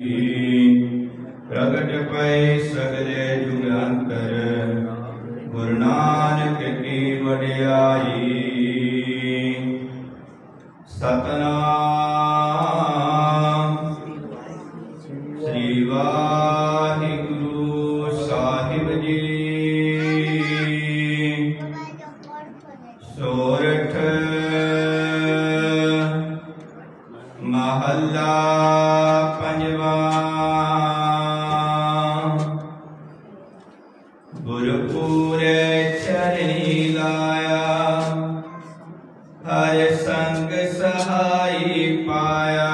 سگلے جگانت گر نانک کی وڈیائی ستنا شری واہ گرو ساحب جی سو محلہ سنگ سہائی پایا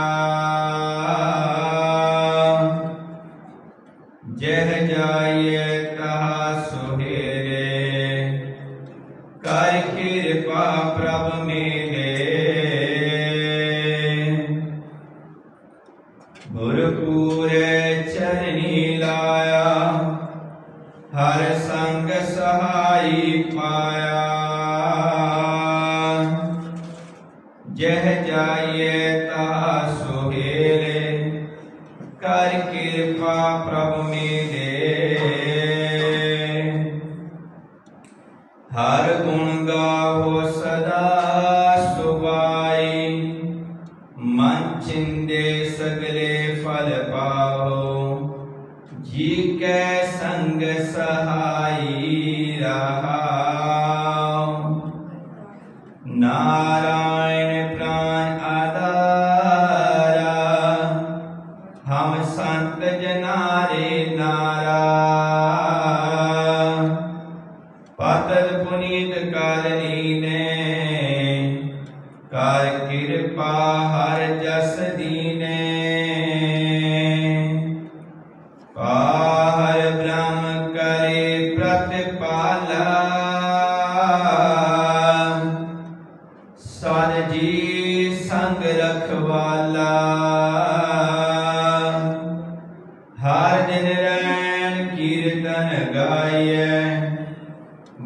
جہ جائیے یا کہا سہرے کر کل پا میرے بھرپورے چرنی لایا ہر سنگ سہائی پایا کرپا پر ہر گن گا ہو سدا سبائی من چندے سگلے فل پاؤ جی کے سنگ سہائی رہا نارائن ਕਰ ਨੇ ਕਰ ਕਿਰਪਾ ਹਰ ਜਸ ਦੀਨੇ ਪਾਹਰ ਬ੍ਰਹਮ ਕਰੇ ਪ੍ਰਤਿਪਾਲਾ ਸਰ ਜੀ ਸੰਗ ਰਖਵਾਲਾ ਹਰ ਦਿਨ ਰੈਣ ਕੀਰਤਨ ਗਾਈਐ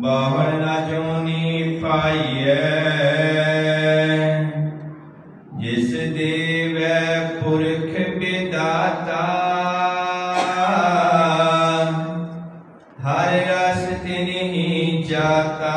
ਬਾਹਰ ਨਾ ਜੋਨੀ ਪਾਈਏ ਜਿਸ ਦੇਵੈ ਪੁਰਖ ਬਿਦਾਤਾ ਹਰ ਰਸ ਤਿਨਹੀ ਜਾਤਾ